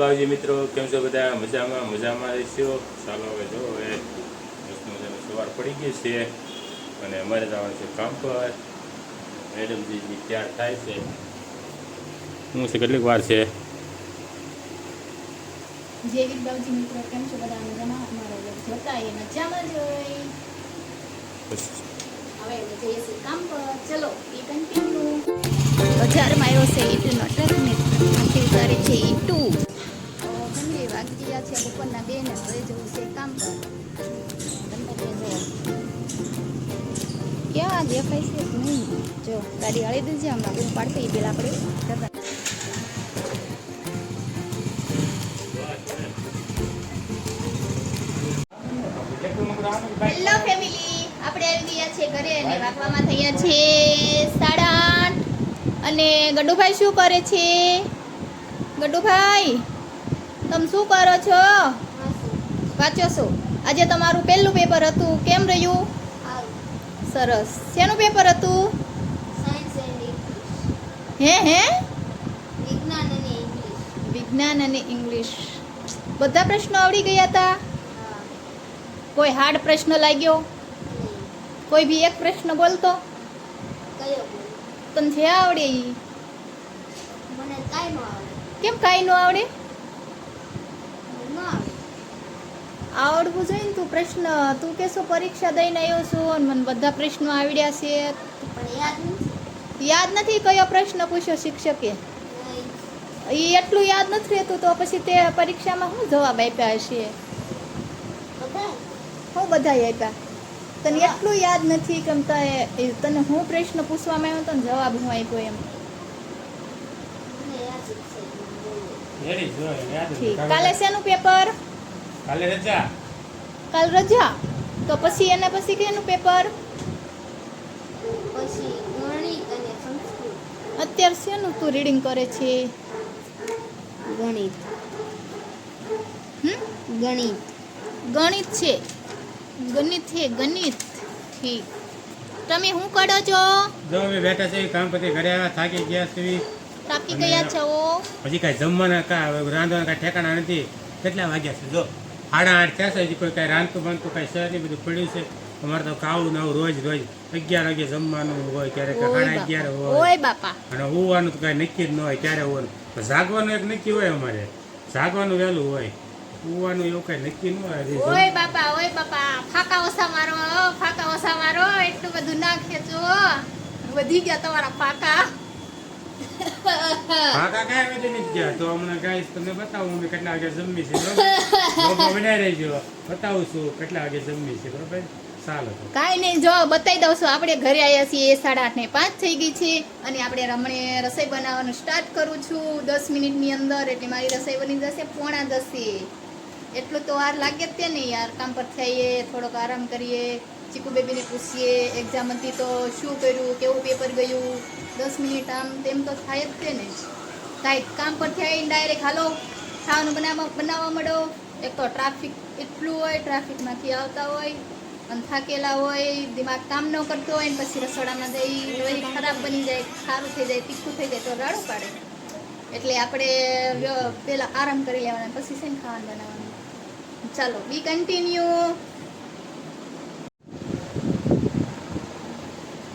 બાવજી મિત્રો, કેમ છો બધા? મજામાં મજામાં રહેશો? ચાલો હવે જો, હવે મસ્ત મજાની સવાર પડી ગઈ છે અને અમારે જવાનું છે કામ પર. મેડમજી તૈયાર થાય છે. હું છે, કેટલીક વાર છે? જય વિદ્યાવજી મિત્રો, કેમ છો બધા? કામ પર. ચલો, એ કન્ટિન્યુ બજારમાં આવ્યો છે ઈટુનો ટ્રક ને ઉતારે છે ઈટુ. વાગી ગયા છે બપોરના બે ને હવે જવું છે કામ પર તમને બે જો ક્યાં દેખાય છે નહીં જો ગાડી હળી દેજે હમણાં બૂમ પાડતી એ પેલા આપણે હેલો ફેમિલી આપણે આવી ગયા છે ઘરે અને વાગવામાં થયા છે સાડા આઠ. અને ગડુભાઈ શું કરે છે? ગડુભાઈ! તમે શું કરો છો? વાંચો છો આજે તમારું પહેલું પેપર હતું. કેમ રહ્યું? સરસ. શેનું પેપર હતું? હે હે? વિજ્ઞાન અને ઇંગ્લિશ. બધા પ્રશ્નો આવડી ગયા હતા કોઈ હાર્ડ પ્રશ્ન લાગ્યો? કોઈ બી એક પ્રશ્ન બોલતો? તને જે આવડે. કેમ કાંઈ ન આવડે? આવડવું જોઈએ ને તું પ્રશ્ન તું કેશો પરીક્ષા દઈને આવ્યો છું અને મને બધા પ્રશ્નો આવડ્યા છે. યાદ નથી? કયો પ્રશ્ન પૂછ્યો શિક્ષકે? એ એટલું યાદ નથી રહેતું તો પછી તે પરીક્ષામાં શું જવાબ આપ્યા હશે? હું બધા આપ્યા. તને એટલું યાદ નથી કે તે તને હું પ્રશ્ન પૂછવામાં આવ્યો તો ને જવાબ હું આપ્યો એમ. ઠીક. કાલે શેનું પેપર? કાલે રજા? કાલ રજા? તો પછી એના પછી કેનું પેપર? અત્યારે શેનું તું રીડિંગ કરે છે? ગણિત. ગણિત. ગણિત છે. ગણિત છે ગણિત. ઠીક. તમે શું કરો છો? જો અમે બેઠા છે કામ પછી ઘરે આવ્યા થાકી ગયા છે થાકી ગયા છો? હજી કાંઈ જમવાના કા રાંધવાના કાંઈ ઠેકાણા નથી. કેટલા વાગ્યા છે? જો. સાડા આઠ થયા છે હજી કોઈ કાંઈ રાંધતું બાંધતું કાંઈ છે નહીં બધું પડ્યું છે. અમારે તો ખાવું નવું રોજ રોજ. અગિયાર વાગે જમવાનું હોય ક્યારેક સાડા અગિયાર હોય. બાપા. અને હોવાનું તો કાંઈ નક્કી જ ન હોય ક્યારે હોવાનું જાગવાનું એક નક્કી હોય અમારે. જાગવાનું વહેલું હોય. હોવાનું એવું કાંઈ નક્કી ન હોય ઓય બાપા ઓય બાપા ફાકા ઓસા મારો ફાકા ઓસા મારો એટલું બધું ના ખેંચો. વધી ગયા તમારા ફાકા. કાંઈ નહીં, જો, બતાવી દઉં છું. આપણે ઘરે આવ્યા છીએ સાડા આઠ ને પાંચ થઈ ગઈ છે અને આપણે રમણે રસોઈ બનાવવાનું સ્ટાર્ટ કરું છું. દસ મિનિટની અંદર, એટલે મારી રસોઈ બની જશે, પોણા દસે. એટલું તો વાર લાગે જ તે ને યાર. કામ પર થઈએ, થોડોક આરામ કરીએ, ચીકુ બેબીને પૂછીએ એક્ઝામ હતી તો શું કર્યું, કેવું પેપર ગયું? દસ મિનિટ આમ તેમ તો થાય જ તે ને. કાંઈક કામ પરથી આવીને ડાયરેક્ટ હાલો, ખાવાનું બનાવવા બનાવવા માંડો એક તો ટ્રાફિક એટલું હોય ટ્રાફિકમાંથી આવતા હોય, અને થાકેલા હોય, દિમાગ કામ ન કરતો હોય ને પછી રસોડામાં જઈ લોહી ખરાબ બની જાય સારું થઈ જાય, તીખું થઈ જાય, તો રાડો પાડે. એટલે આપણે પહેલા આરામ કરી લેવાના, પછી છે ને ખાવાનું બનાવવાનું. ચાલો બી કન્ટિન્યુ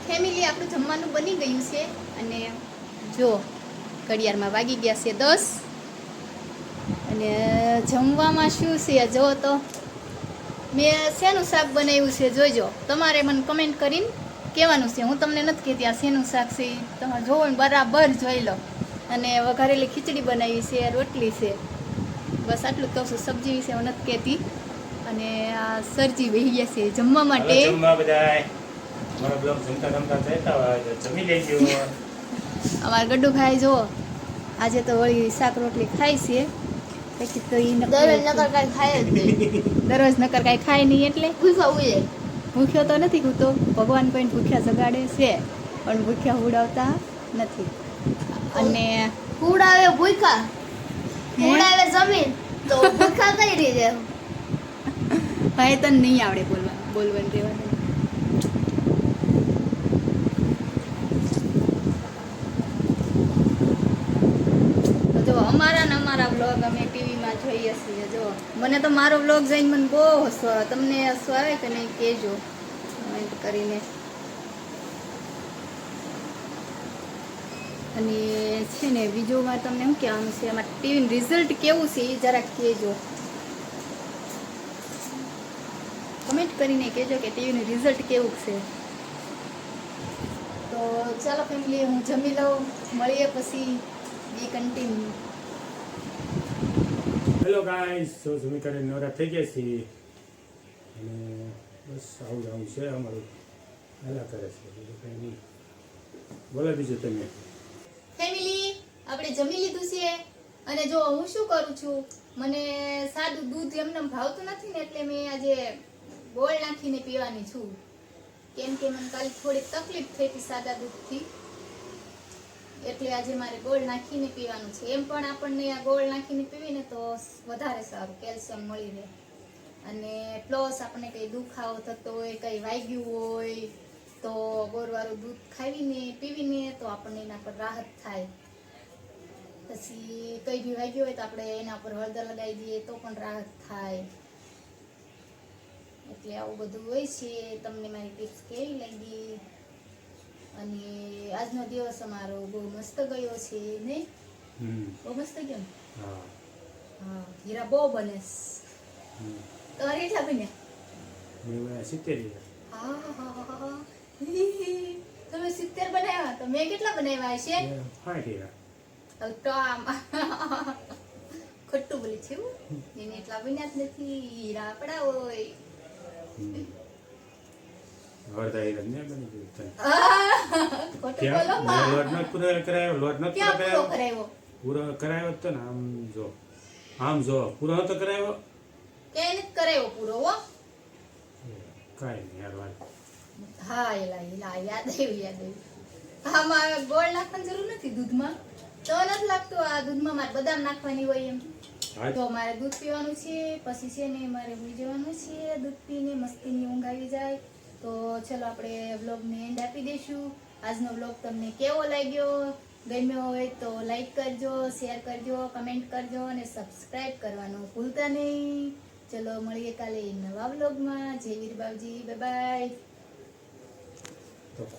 ફેમિલી આપણું જમવાનું બની ગયું છે અને જો, ઘડિયાળમાં વાગી ગયા છે દસ. અને જમવામાં શું છે? જો તો મેં શેનું શાક બનાવ્યું છે જોજો તમારે મને કમેન્ટ કરીને કહેવાનું છે. હું તમને નથી કહેતી આ શેનું શાક છે. તમે જોવો બરાબર જોઈ લો. અને વઘારેલી ખીચડી બનાવી છે, રોટલી છે. બસ આટલું તો કહું છું સબ્જી વિશે હું નથી કહેતી. અને આ સરજી વહી ગયા છે જમવા માટે. જમવા બધાય. જો બ્લોગ જમતા જમતા જતા જમી લેજો. અમારા ગડ્ડુભાઈ જુઓ આજે તો વળી શાક રોટલી ખાય છે. પછી તો ઈ નકર- દરરોજ નકર કાંઈ ખાય જ નહીં. દરરોજ નકર કાંઈ ખાય નહીં એટલે. ભૂખ્યો ઉયે ભૂખ્યો તો નથી હું તો ભગવાન પણ ભૂખ્યા જગાડે છે પણ ભૂખ્યા ઉડાવતા નથી. અને હુડાવે ભૂખા હે? હુડાવે જમીન તો ભૂખા કઈ રીતે ભાઈ તને નહીં આવડે બોલવા બોલવાનું રહેવાનું જો અમારા ને અમારા બ્લોગ વ્લોગ અમે ટીવીમાં જોઈએ છીએ. જો મને તો મારો વ્લોગ જઈને મને બહુ હસો. તમને હસો આવે કે નહીં? કહેજો. કરીને. અને છે ને બીજું મારે તમને શું કહેવાનું છે એમાં ટીવીનું રિઝલ્ટ કેવું છે એ જરાક કહેજો. કમેન્ટ કરીને કહેજો કે ટીવીનું રિઝલ્ટ કેવું છે. તો ચાલો ફેમિલી હું જમી લઉં, મળીએ પછી બી કન્ટિન્યુ હેલો ગાઈસ તો જમી કરીને નવરા થઈ ગયા છીએ. અને બસ આવું જ છે અમારું. હાલા કરે છે, બીજું કંઈ નહીં. બોલો બીજું તમે. ફેમિલી, આપણે જમી લીધું છે. અને જો હું શું કરું છું? મને સાદું દૂધ એમને ભાવતું નથી ને એટલે મેં આજે ગોળ નાખીને પીવાની છું. કેમ કે મને કાલે થોડી તકલીફ થઈ હતી સાદા દૂધથી. એટલે આજે મારે ગોળ નાખીને પીવાનું છે. એમ પણ આપણને આ ગોળ નાખીને પીવીને તો વધારે સારું, કેલ્શિયમ મળી રહે. અને પ્લસ આપણને કંઈ દુખાવો થતો હોય, કંઈ વાગ્યું હોય તો ગોરવાળું દૂધ ખાવીને પીવીને તો આપણને એના પર રાહત થાય. પછી કંઈ બી વાગ્યું હોય તો આપણે એના પર હળદર લગાવી દઈએ તો પણ રાહત થાય. એટલે આવું બધું હોય છે. તમને મારી ટિપ્સ કેવી લાગી? અને આજનો દિવસ અમારો બહુ મસ્ત ગયો છે નહીં બહુ મસ્ત ગયો હા. હા હીરા બહુ બને તમારે કેટલા બન્યા? હા હા હા આહાહાહા. તમે સિત્તેર બનાવ્યા? તો મેં કેટલા બનાવ્યા છે તો આમ ખોટું બોલી છે. એને એટલા બન્યા જ નથી. હીરા આપણા હોય. કરાયો પૂરો ક્યાં પૂરો કરાયો? કરાવ્યો કરાયો તો ને આમ જો. જો પૂરો ક્યાંય કરાવ્યો પૂરો હો? કાંઈ યાર વાત. હા એલા એલા યાદ આવ્યું યાદ આવ્યું આમાં હવે ગોળ નાખવાની જરૂર નથી દૂધમાં. તો નથી લાગતું આ દૂધમાં મારે બદામ નાખવાની હોય એમ. તો મારે દૂધ પીવાનું છે પછી છે ને મારે ભૂલી જવાનું છે દૂધ પીને મસ્તીની ઊંઘ આવી જાય. તો ચલો આપણે વ્લોગને એન્ડ આપી દઈશું. આજનો વ્લોગ તમને કેવો લાગ્યો ગમ્યો હોય તો લાઈક કરજો શેર કરજો કમેન્ટ કરજો અને સબસ્ક્રાઈબ કરવાનું ભૂલતા નહીં. ચલો મળીએ કાલે નવા બ્લોગમાં જય વીર બાવજી બાય બાય